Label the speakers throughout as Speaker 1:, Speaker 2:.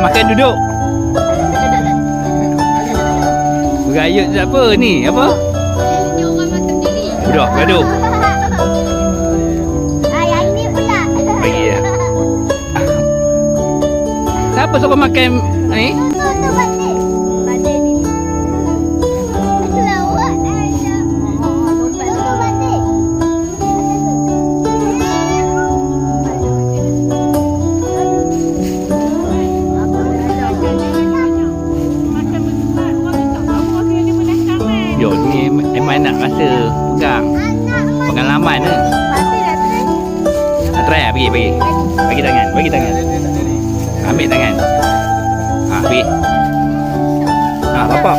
Speaker 1: makan duduk. Berayut tak apa ni? Apa? Budak gaduh. Bagi ya. Siapa suka makan ni? Yo, ni memang nak rasa pegang pengalaman ni. Nak try ah bagi bagi. Bagi tangan, bagi tangan. Ambil tangan. Ha, bagi. Ha, bapak.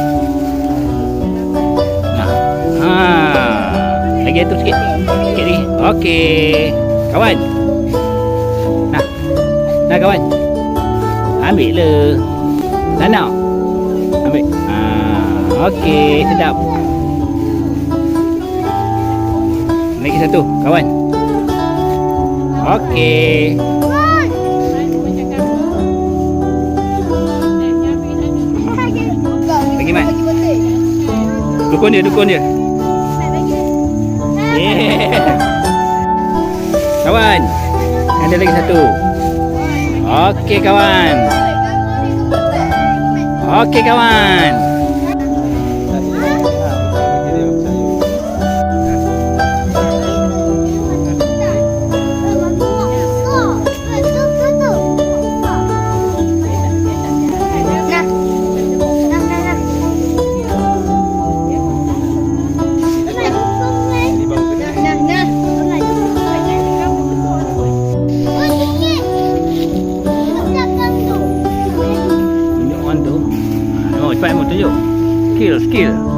Speaker 1: Ha. Ha. Lagi atur sikit. Sikit lagi. Okey. Kawan. Nah. Nah kawan. Ambil le. Sana. Ambil. Ha. Okey, sedap. Lagi satu, kawan. Okey. Bagi Mat. Dukun dia, dukun dia. Yeah. Kawan. Ada lagi satu. Okey kawan. Okey kawan. Skill, skill.